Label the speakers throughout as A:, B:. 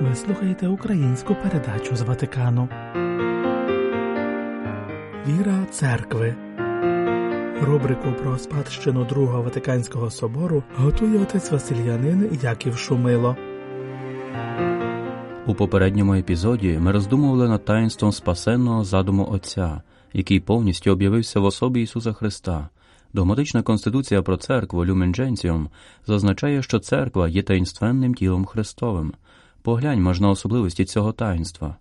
A: Ви слухаєте українську передачу з Ватикану. Віра церкви. Рубрику про спадщину Другого Ватиканського собору готує отець Васильянин Яків Шумило.
B: У попередньому епізоді ми роздумували над таїнством спасенного задуму Отця, який повністю об'явився в особі Ісуса Христа. Догматична конституція про церкву Люмен Gentium зазначає, що церква є таїнственним тілом Христовим. Погляньмо ж на особливості цього таїнства.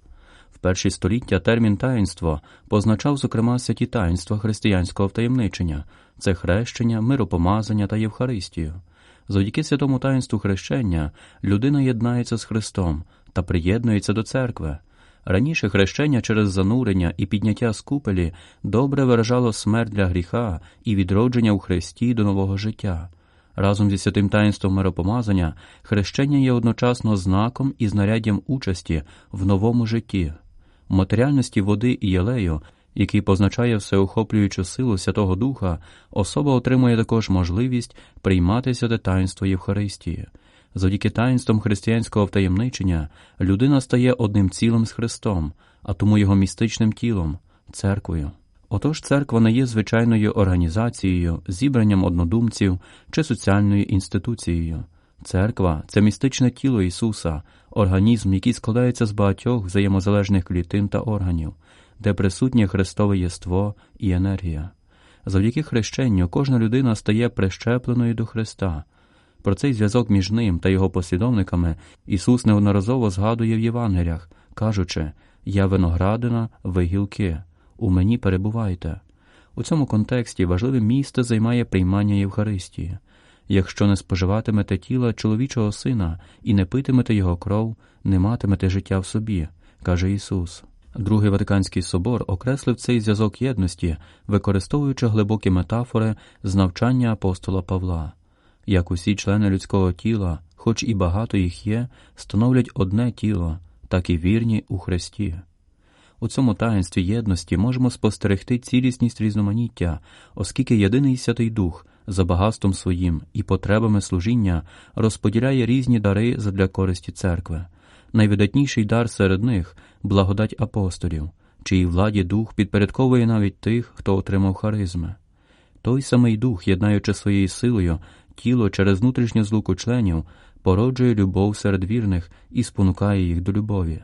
B: В перші століття термін таїнство позначав, зокрема, святі таїнства християнського втаємничення це хрещення, миропомазання та Євхаристію. Завдяки святому таїнству хрещення людина єднається з Христом та приєднується до церкви. Раніше хрещення через занурення і підняття з купелі добре виражало смерть для гріха і відродження у Христі до нового життя. Разом зі святим таїнством миропомазання хрещення є одночасно знаком і знаряддям участі в новому житті, матеріальності води і єлею, який позначає всеохоплюючу силу Святого Духа, особа отримує також можливість приймати святе таїнство Євхаристії. Завдяки таїнствам християнського втаємничення людина стає одним цілим з Христом, а тому його містичним тілом, церквою. Отож, церква не є звичайною організацією, зібранням однодумців чи соціальною інституцією. Церква це містичне тіло Ісуса, організм, який складається з багатьох взаємозалежних клітин та органів, де присутнє Христове єство і енергія. Завдяки хрещенню кожна людина стає прищепленою до Христа. Про цей зв'язок між ним та його послідовниками Ісус неодноразово згадує в Євангеліях, кажучи Я виноградина, ви гілки, у мені перебувайте. У цьому контексті важливе місце займає приймання Євхаристії. Якщо не споживатимете тіла чоловічого сина і не питимете його кров, не матимете життя в собі, каже Ісус. Другий Ватиканський собор окреслив цей зв'язок єдності, використовуючи глибокі метафори з навчання апостола Павла. Як усі члени людського тіла, хоч і багато їх є, становлять одне тіло, так і вірні у Христі. У цьому таїнстві єдності можемо спостерегти цілісність різноманіття, оскільки єдиний Святий Дух за багатством своїм і потребами служіння розподіляє різні дари задля користі церкви. Найвидатніший дар серед них благодать апостолів, чиїй владі дух підпорядковує навіть тих, хто отримав харизми. Той самий дух, єднаючи своєю силою, тіло через внутрішню злуку членів, породжує любов серед вірних і спонукає їх до любові.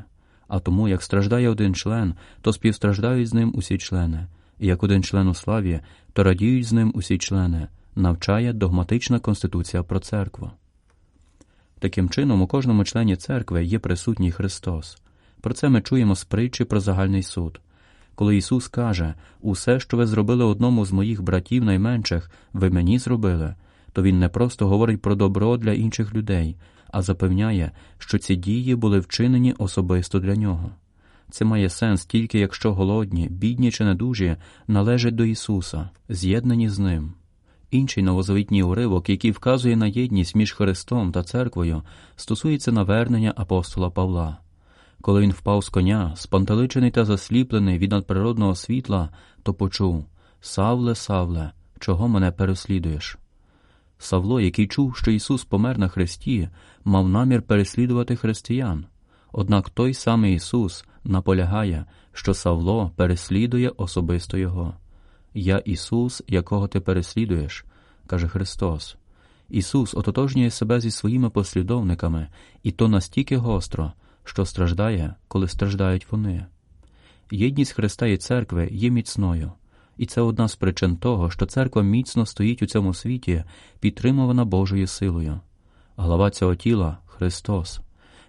B: А тому, як страждає один член, то співстраждають з ним усі члени, і як один член у славі, то радіють з ним усі члени, навчає догматична конституція про церкву. Таким чином, у кожному члені церкви є присутній Христос. Про це ми чуємо з притчі про загальний суд. Коли Ісус каже, усе, що ви зробили одному з моїх братів найменших, ви мені зробили, то Він не просто говорить про добро для інших людей, а запевняє, що ці дії були вчинені особисто для нього. Це має сенс тільки якщо голодні, бідні чи недужі належать до Ісуса, з'єднані з Ним. Інший новозавітній уривок, який вказує на єдність між Христом та церквою, стосується навернення апостола Павла. Коли він впав з коня, спантеличений та засліплений від надприродного світла, то почув Савле, Савле, чого мене переслідуєш? Савло, який чув, що Ісус помер на хресті, мав намір переслідувати християн. Однак той самий Ісус наполягає, що Савло переслідує особисто Його. Я Ісус, якого ти переслідуєш, каже Христос. Ісус ототожнює себе зі своїми послідовниками, і то настільки гостро, що страждає, коли страждають вони. Єдність Христа і церкви є міцною, і це одна з причин того, що церква міцно стоїть у цьому світі, підтримувана Божою силою. Глава цього тіла Христос.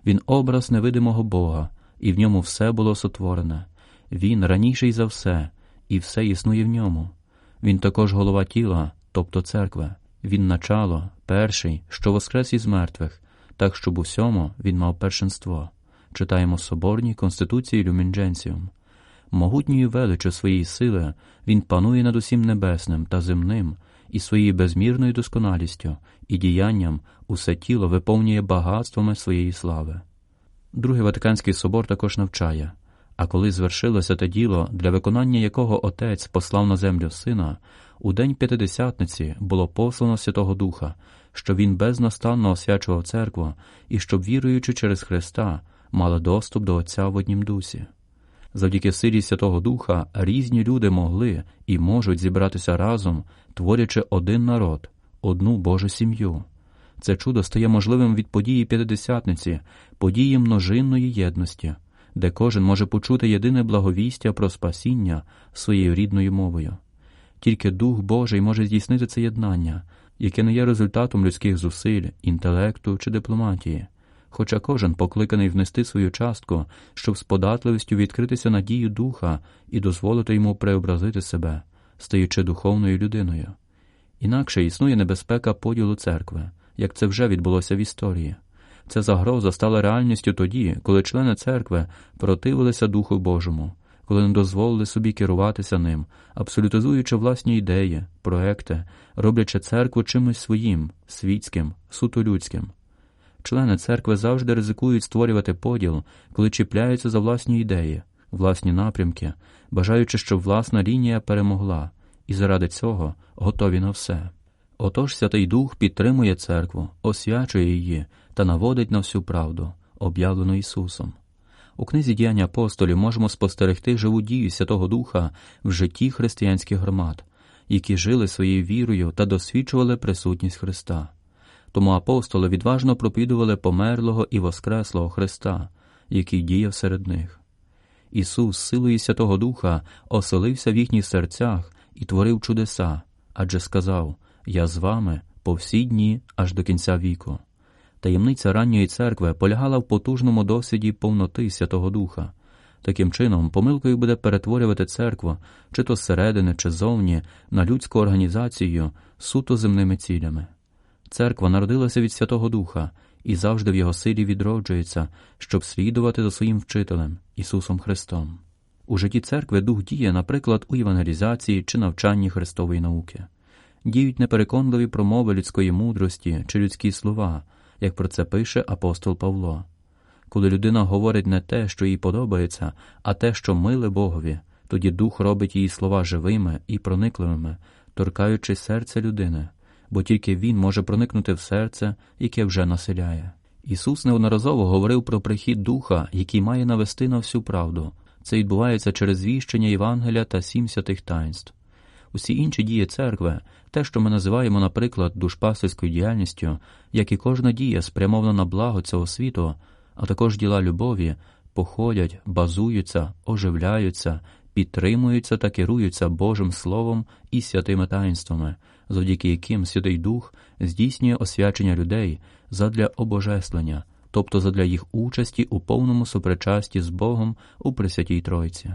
B: Він образ невидимого Бога, і в ньому все було сотворене. Він раніший за все, і все існує в ньому. Він також голова тіла, тобто церкви. Він начало, перший, що воскрес із мертвих, так щоб у всьому він мав першинство. Читаємо Соборній Конституції Люміндженціум. Могутньою величу своєї сили він панує над усім небесним та земним, і своєю безмірною досконалістю і діянням усе тіло виповнює багатствами своєї слави. Другий Ватиканський собор також навчає а коли звершилося те діло, для виконання якого Отець послав на землю Сина, у день П'ятидесятниці було послано Святого Духа, щоб він безнастанно освячував церкву і щоб, віруючи через Христа, мала доступ до Отця в однім дусі. Завдяки силі Святого Духа різні люди могли і можуть зібратися разом, творячи один народ, одну Божу сім'ю. Це чудо стає можливим від події П'ятидесятниці, події множинної єдності, де кожен може почути єдине благовістя про спасіння своєю рідною мовою. Тільки Дух Божий може здійснити це єднання, яке не є результатом людських зусиль, інтелекту чи дипломатії, хоча кожен покликаний внести свою частку, щоб з податливістю відкритися надію духа і дозволити йому преобразити себе, стаючи духовною людиною. Інакше існує небезпека поділу церкви, як це вже відбулося в історії. Ця загроза стала реальністю тоді, коли члени церкви противилися Духу Божому, коли не дозволили собі керуватися ним, абсолютизуючи власні ідеї, проекти, роблячи церкву чимось своїм, світським, суто людським. Члени церкви завжди ризикують створювати поділ, коли чіпляються за власні ідеї, власні напрямки, бажаючи, щоб власна лінія перемогла, і заради цього готові на все. Отож Святий Дух підтримує церкву, освячує її та наводить на всю правду, об'явлену Ісусом. У книзі діяння апостолів можемо спостерегти живу дію Святого Духа в житті християнських громад, які жили своєю вірою та досвідчували присутність Христа. Тому апостоли відважно проповідували померлого і воскреслого Христа, який діяв серед них. Ісус, силою Святого Духа, оселився в їхніх серцях і творив чудеса, адже сказав Я з вами по всі дні аж до кінця віку. Таємниця ранньої церкви полягала в потужному досвіді повноти Святого Духа. Таким чином, помилкою буде перетворювати церкву, чи то зсередини, чи зовні, на людську організацію суто земними цілями. Церква народилася від Святого Духа і завжди в його силі відроджується, щоб слідувати за своїм вчителем Ісусом Христом. У житті церкви дух діє, наприклад, у евангелізації чи навчанні Христової науки. Діють непереконливі промови людської мудрості чи людські слова, як про це пише апостол Павло. Коли людина говорить не те, що їй подобається, а те, що миле Богові, тоді дух робить її слова живими і проникливими, торкаючи серце людини, бо тільки він може проникнути в серце, яке вже населяє. Ісус неодноразово говорив про прихід духа, який має навести на всю правду. Це відбувається через звіщення Євангелія та сім святих таїнств. Усі інші дії церкви, те, що ми називаємо, наприклад, душпастерською діяльністю, як і кожна дія спрямована на благо цього світу, а також діла любові, походять, базуються, оживляються, підтримуються та керуються Божим Словом і святими таїнствами, завдяки яким Святий Дух здійснює освячення людей задля обожеслення, тобто задля їх участі у повному супричасті з Богом у Пресвятій Тройці.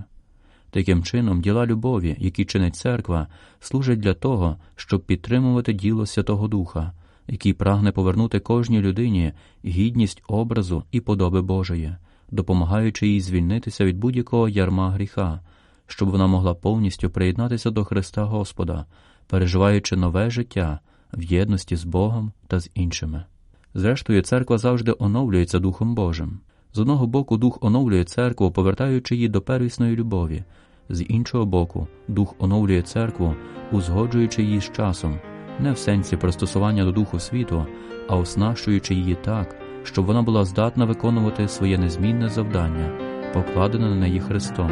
B: Таким чином, діла любові, які чинить церква, служать для того, щоб підтримувати діло Святого Духа, який прагне повернути кожній людині гідність образу і подоби Божої, допомагаючи їй звільнитися від будь-якого ярма гріха, щоб вона могла повністю приєднатися до Христа Господа, переживаючи нове життя в єдності з Богом та з іншими. Зрештою, церква завжди оновлюється Духом Божим. З одного боку, дух оновлює церкву, повертаючи її до первісної любові, з іншого боку, дух оновлює церкву, узгоджуючи її з часом, не в сенсі пристосування до духу світу, а оснащуючи її так, щоб вона була здатна виконувати своє незмінне завдання, покладене на неї Христом.